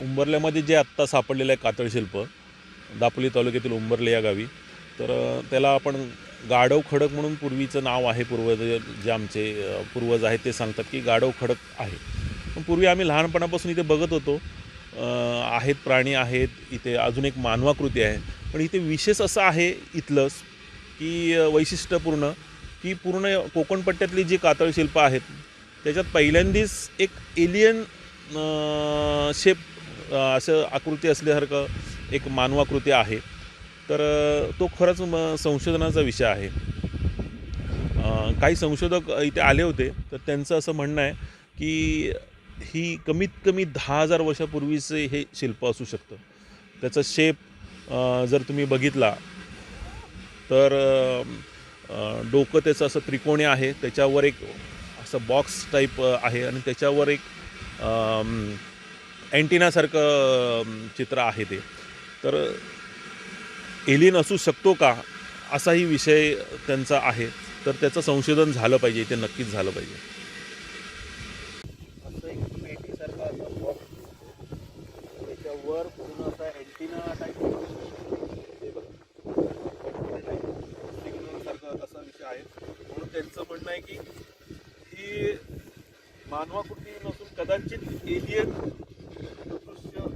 उंबरल्यामध्ये जे आत्ता सापडलेलं आहे कातळ शिल्प दापोली तालुक्यातील उंबरले या गावी तर त्याला आपण गाढव खडक म्हणून पूर्वीचं नाव आहे पूर्वज जे आमचे पूर्वज आहेत ते सांगतात की गाढव खडक आहे. पण पूर्वी आम्ही लहानपणापासून इथे बघत होतो आहेत प्राणी आहेत इथे अजून एक मानवाकृती आहे पण इथे विशेष असं आहे इथलंच की वैशिष्ट्यपूर्ण की पूर्ण कोकणपट्ट्यातली जी कातळ शिल्प आहेत त्याच्यात पहिल्यांदाच एक एलियन शेप असं आकृती असल्यासारखं एक मानवाकृती आहे. तर तो खरंच म संशोधनाचा विषय आहे. काही संशोधक इथे आले होते तर त्यांचं असं म्हणणं आहे की ही कमीत कमी दहा हजार वर्षापूर्वीचे हे शिल्प असू शकतं. त्याचं शेप जर तुम्ही बघितला तर डोकं त्याचं असं त्रिकोणी आहे. त्याच्यावर एक असं बॉक्स टाईप आहे आणि त्याच्यावर एक अँटिनासारखं चित्र आहे ते. तर एलियन असू शकतो का? असाही विषय त्यांचा आहे. तर त्याचं संशोधन झालं पाहिजे. ते नक्कीच झालं पाहिजे असं एक पेटीसारखं असं बॉक्स त्याच्यावर पूर्ण असा अँटिना टाईप सिग्नलसारखं असा विषय आहे. म्हणून त्यांचं म्हणणं आहे की ही मानवाकृती नसून कदाचित एलियन दृश्य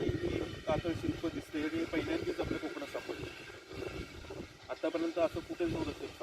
ही कातळ शिल्प दिसते. आणि पहिल्यांदाच आपल्या कोकणात सापडली. आतापर्यंत असं कुठेच नव्हतं शिल्प